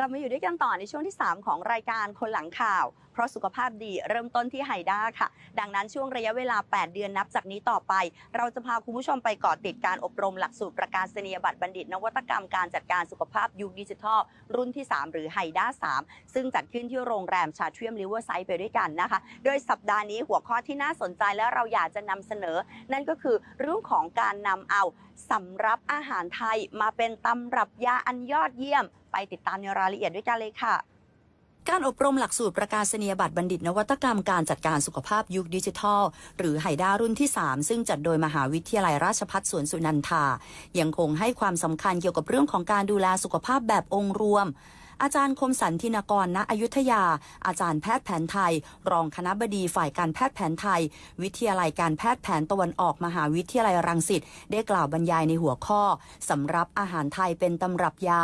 กลับมาอยู่ด้วยกันต่อในช่วงที่ 3 ของรายการคนหลังข่าว ราะสุขภาพดีเริ่มต้นที่ไฮด้าค่ะ ดังนั้นช่วงระยะเวลา 8 เดือนนับจากนี้ต่อไป เราจะพาคุณผู้ชมไปเกาะติดการอบรมหลักสูตรประกาศนียบัตรบัณฑิต นวัตกรรมการจัดการสุขภาพยุคดิจิทัล รุ่นที่ 3 หรือไฮด้า3 ซึ่งจัดขึ้นที่โรงแรมชาเทียมริเวอร์ไซด์ไปด้วยกันนะคะ โดยสัปดาห์นี้หัวข้อที่น่าสนใจและเราอยากจะนำเสนอ นั่นก็คือเรื่องของการนำเอาสำรับอาหารไทยมาเป็นตำรับยาอันยอดเยี่ยม ไปติดตามในรายละเอียดด้วยกันเลยค่ะ การอบรมหลักสูตรประกาศนียบัตรบัณฑิต นวัตกรรมการจัดการสุขภาพยุคดิจิทัล หรือไฮด้ารุ่นที่ 3 ซึ่งจัดโดยมหาวิทยาลัยราชภัฏสวนสุนันทา ยังคงให้ความสำคัญเกี่ยวกับเรื่องของการดูแลสุขภาพแบบองค์รวมอาจารย์คมสันธินกรณอยุธยา อาจารย์แพทย์แผนไทย รองคณะบดีฝ่ายการแพทย์แผนไทย วิทยาลัยการแพทย์แผนตะวันออกมหาวิทยาลัยรังสิตได้กล่าวบรรยายในหัวข้อสำรับอาหารไทยเป็นตำรับยา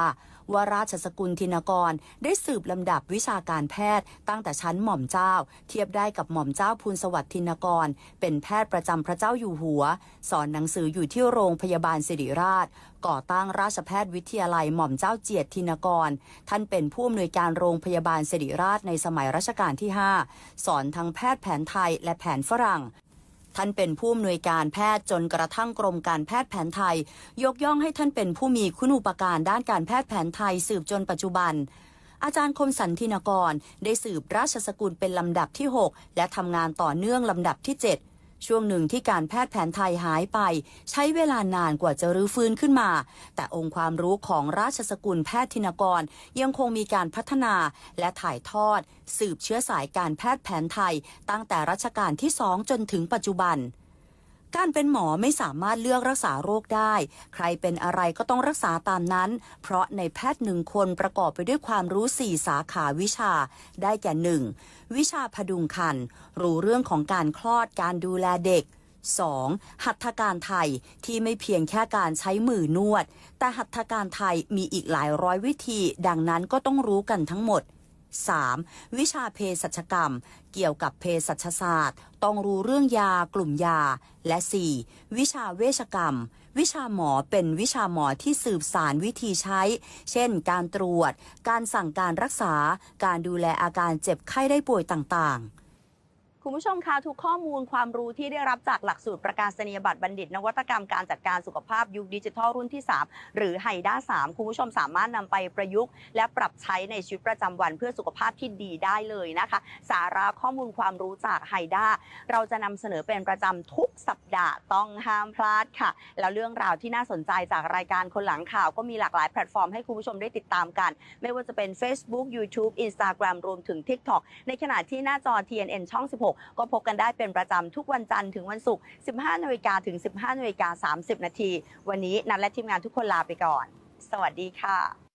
ว่าราชสกุลธินกร ได้สืบลำดับวิชาการแพทย์ตั้งแต่ชั้นหม่อมเจ้า เทียบได้กับหม่อมเจ้าภูลสวัสดิ์ธินกร เป็นแพทย์ประจำพระเจ้าอยู่หัว สอนหนังสืออยู่ที่โรงพยาบาลสิริราช ก่อตั้งราชแพทย์วิทยาลัยหม่อมเจ้าเจียรติธินกร ท่านเป็นผู้อำนวยการโรงพยาบาลสิริราชในสมัยรัชกาลที่ 5 สอนทั้งแพทย์แผนไทยและแผนฝรั่ง ท่านเป็นผู้อำนวยการแพทย์จนกระทั่งกรมการแพทย์แผนไทย ยกย่องให้ท่านเป็นผู้มีคุณูปการด้านการแพทย์แผนไทยสืบจนปัจจุบันอาจารย์คมสันธินกร ได้สืบราชสกุลเป็นลำดับที่ 6 และทำงานต่อเนื่องลำดับที่ 7 ช่วงหนึ่งที่การแพทย์แผนไทยหายไป ใช้เวลานานกว่าจะรื้อฟื้นขึ้นมา แต่องค์ความรู้ของราชสกุลแพทย์ธินกร ยังคงมีการพัฒนาและถ่ายทอด สืบเชื้อสายการแพทย์แผนไทย ตั้งแต่รัชกาลที่สองจนถึงปัจจุบัน การเป็นหมอไม่สามารถเลือกรักษาโรคได้ ใครเป็นอะไรก็ต้องรักษาตามนั้น เพราะในแพทย์หนึ่งคนประกอบไปด้วยความรู้ 4 สาขาวิชา ได้แก่ 1. วิชาพดุงครรภ์รู้เรื่องของการคลอดการดูแลเด็ก 2. หัตถการไทยที่ไม่เพียงแค่การใช้มือนวด แต่หัตถการไทยมีอีกหลายร้อยวิธี ดังนั้นก็ต้องรู้กันทั้งหมด 3. วิชาเภสัชกรรม เกี่ยวกับเภสัชศาสตร์ ต้องรู้เรื่องยากลุ่มยา และ 4. วิชาเวชกรรม วิชาหมอเป็นวิชาหมอที่สืบสารวิธีใช้ เช่น การตรวจ การสั่งการรักษา การดูแลอาการเจ็บไข้ได้ป่วยต่างๆ คุณผู้ชมคะทุกข้อมูลความรู้ที่ได้รับจากหลักสูตรประกาศนียบัตรบัณฑิต นวัตกรรมการจัดการสุขภาพยุคดิจิทัลรุ่นที่ 3 หรือไฮด้า3 คุณผู้ชมสามารถนำไปประยุกต์ และปรับใช้ในชีวิตประจำวันเพื่อสุขภาพที่ดีได้เลยนะคะ สาระข้อมูลความรู้จากไฮด้าเราจะนำเสนอเป็นประจำทุกสัปดาห์ต้องห้ามพลาดค่ะ แล้วเรื่องราวที่น่าสนใจจากรายการคนหลังข่าวก็มีหลากหลายแพลตฟอร์มให้คุณผู้ชมได้ติดตามกัน ไม่ว่าจะเป็น Facebook YouTube Instagram รวมถึง TikTok ในขณะที่หน้าจอ TNN ช่อง 16ก็พบกันได้เป็นประจำทุกวันจันทร์ถึงวันศุกร์ 15นาฬิกาถึง 15นาฬิกา30 นาที วันนี้นัดและทีมงานทุกคนลาไปก่อน สวัสดีค่ะ